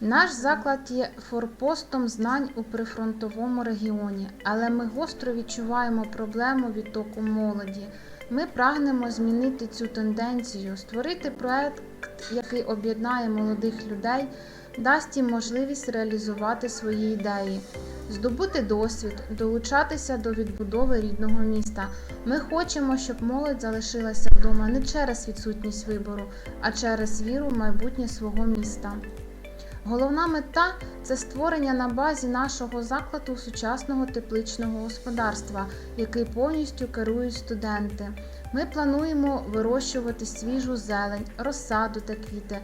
Наш заклад є форпостом знань у прифронтовому регіоні, але ми гостро відчуваємо проблему відтоку молоді. Ми прагнемо змінити цю тенденцію, створити проект, який об'єднає молодих людей, дасть їм можливість реалізувати свої ідеї, здобути досвід, долучатися до відбудови рідного міста. Ми хочемо, щоб молодь залишилася вдома не через відсутність вибору, а через віру в майбутнє свого міста. Головна мета це створення на базі нашого закладу сучасного тепличного господарства, який повністю керують студенти. Ми плануємо вирощувати свіжу зелень, розсаду та квіти,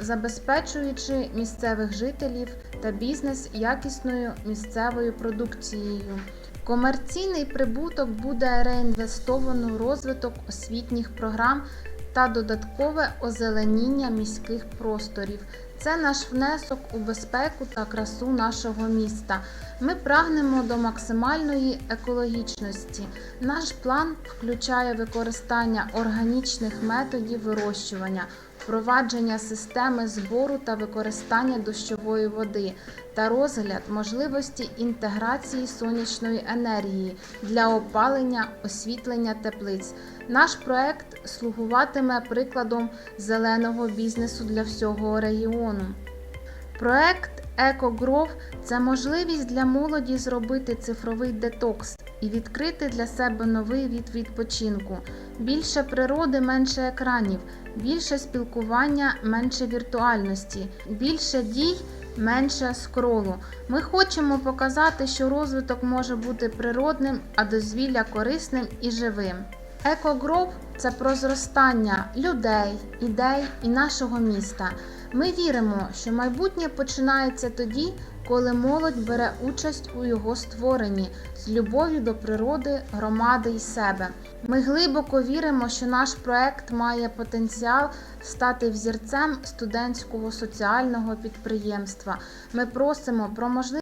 забезпечуючи місцевих жителів та бізнес якісною місцевою продукцією. Комерційний прибуток буде реінвестовано в розвиток освітніх програм та додаткове озеленіння міських просторів. Це наш внесок у безпеку та красу нашого міста. Ми прагнемо до максимальної екологічності. Наш план включає використання органічних методів вирощування, впровадження системи збору та використання дощової води та розгляд можливості інтеграції сонячної енергії для опалення, освітлення теплиць. Наш проект слугуватиме прикладом зеленого бізнесу для всього регіону. Проект EcoGrove – це можливість для молоді зробити цифровий детокс і відкрити для себе новий від відпочинку. Більше природи, менше екранів, більше спілкування, менше віртуальності, більше дій, менше скролу. Ми хочемо показати, що розвиток може бути природним, а дозвілля корисним і живим. EcoGrove – це про зростання людей, ідей і нашого міста. Ми віримо, що майбутнє починається тоді, коли молодь бере участь у його створенні з любов'ю до природи, громади і себе. Ми глибоко віримо, що наш проект має потенціал стати взірцем студентського соціального підприємства. Ми просимо про можливість